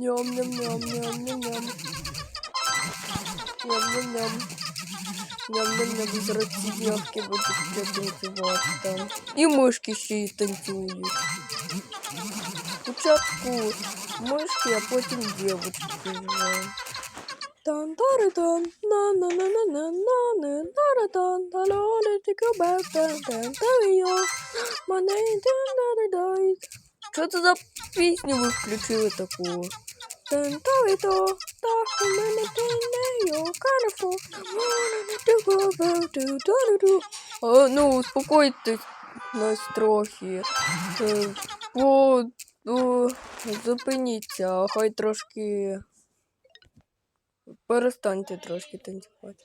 Ням-ням-ням-ням-ням-ням. Ням-ням-ням. Ням-ням-ням, зараз ці днявки будуть танцювати там. І мишки ще й танцюють. Спочатку мишки, а потім дівочки співають. Tan taradan, na na na na na na na taradan, talole to go back down down yo. My name is Что это за песню вы включили таку. Тан тари то та у мене тан йо карфо. А, ну, успокойтесь нас трохи. Е, По, зупиніться, хай трошки Перестаньте трошки танцювати.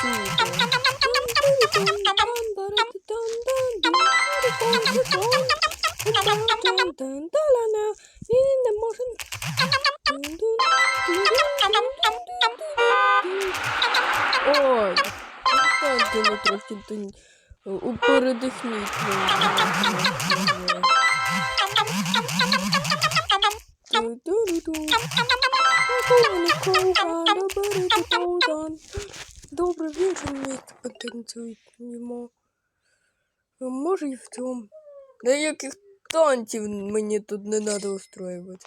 Ой, дайте ми трохи передихніть. Ду-ду-ду-ду. Добре, він же вміє потанцюємо. Може і в цьому. Деяких танців мені тут не треба устроювати.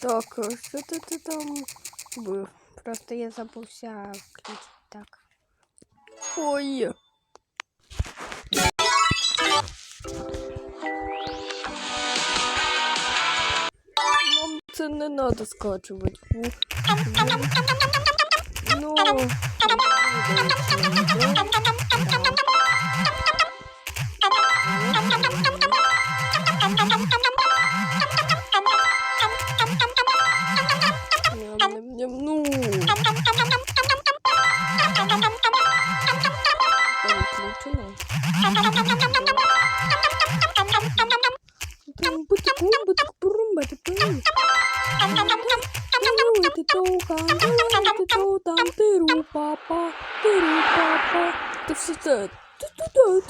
Так, що ти, ти там був? Просто я забувся включити так. Ой. это не надо скачивать. Ну... Ну... Там включено. Це. Ти сюди.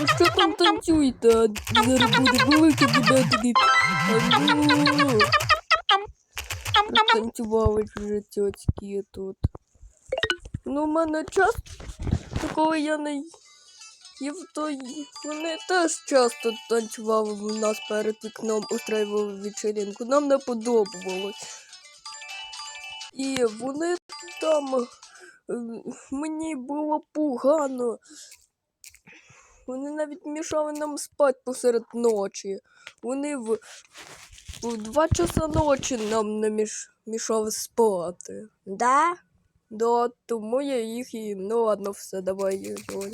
Ви що там танцюєте? Зараз буде великий дебет. Ну. Танцювали вже тут. Ну, в час, коли я не їв, то вони теж часто танцювали у нас перед вікном, устроювали вечеринку. Нам не подобалось. І вони там е, мені було погано. Вони навіть мішали нам спати посеред ночі. Вони в, в два часа ночі нам не міш, мішали спати. Да? Да, тому я їх і ну ладно, все, давай його.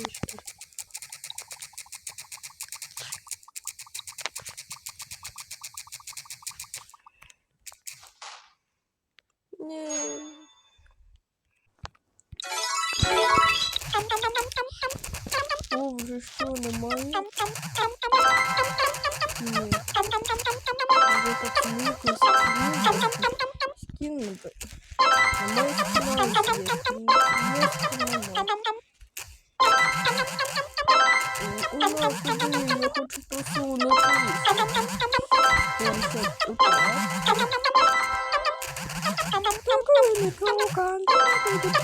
О, вже що немає? Ні. Вже так мілко скинути. Немає У нас тут я хочу посунути. Туканти,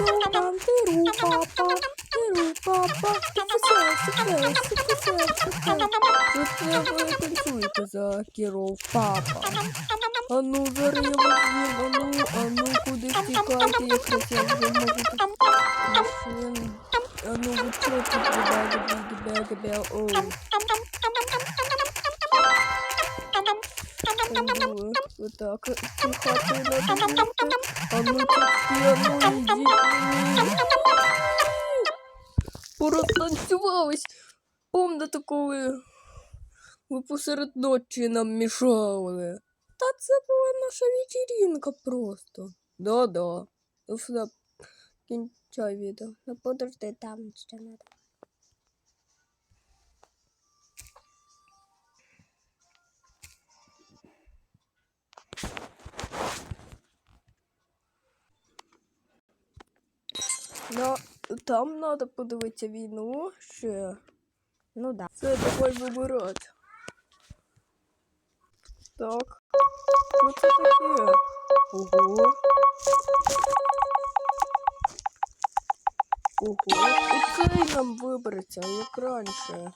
туканти, рупа, папа. Скинути. Що це ви танцюєте за Кіров папа? А ну, зараз я вас з'їм, а ну, а ну, куди втікати, якраз я вже можу тут. А ну, ви чого тут бега, бега, бега, бега, оу. Так тихати надо бути. А ну тільки, а ну йдіть мені. Порозтанцювались. Помните, коли ви посеред ночі нам мішали? Та це була наша вечеринка просто. Да-да. Ну все, кінчай відео. Ну подожди, там ще надо. Ну, там треба подивитися війну ще. Ну да. Це давай вибирати. Так. Що це таке? Ого. Ого. Оцей нам вибереться, як раніше.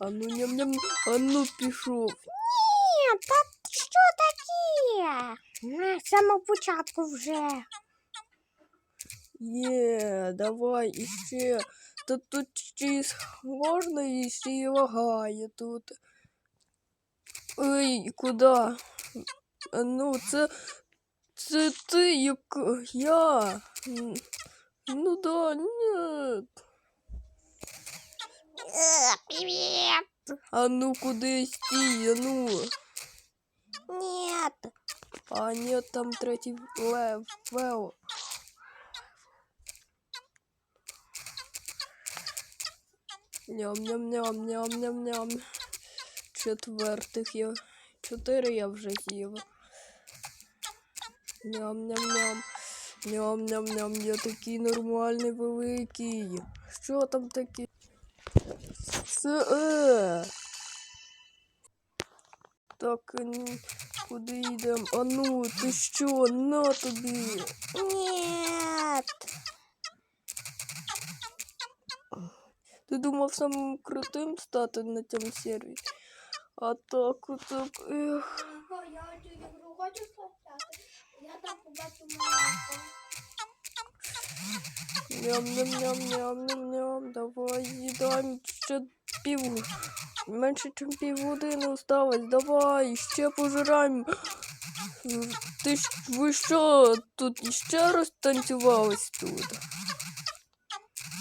А ну ням-ням, а ну пішов. Ні, та що таке? На самого початку вже. Є, давай іще. Та тут ще й можна і ще й лагає тут. Ой, куди? А ну, це. Це ти, як я. М, Ну да, ні. Привіт. А ну куди стій, а ну. Нет. А ні, там третій лев. Ням-ням-ням-ням-ням-ням. Четвертих я. Чотири я вже з'їв. Ням-ням-ням. Ням-ням-ням. Я такий нормальний великий. Що там таке? Це е. Так, н- куди йдемо? А ну, ти що? На тобі. Нет. А так, отак, ех. Я цю ігру хочу скачати. Я там побачу маленьку. Ням-ням-ням-ням-ням-ням. Давай їдаємо ще пів. Менше, ніж півгодини осталось. Давай, ще пожираємо. Ти ж ви що, тут іще раз танцювались тут?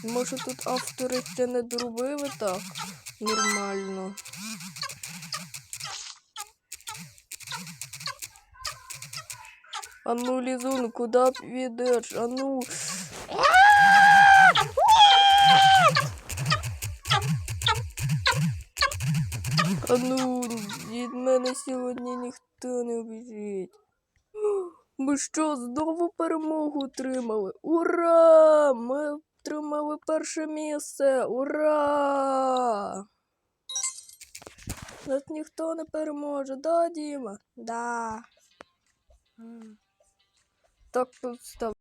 Може тут автори ще не доробили так? Нормально. А ну, Лізун, куди підеш? А ну. А ну, від мене сьогодні ніхто не біжить. Ми що, знову перемогу отримали? Ура! Ми отримали перше місце! Ура! Нас ніхто не переможе, да, Діма? Да. Так, постав.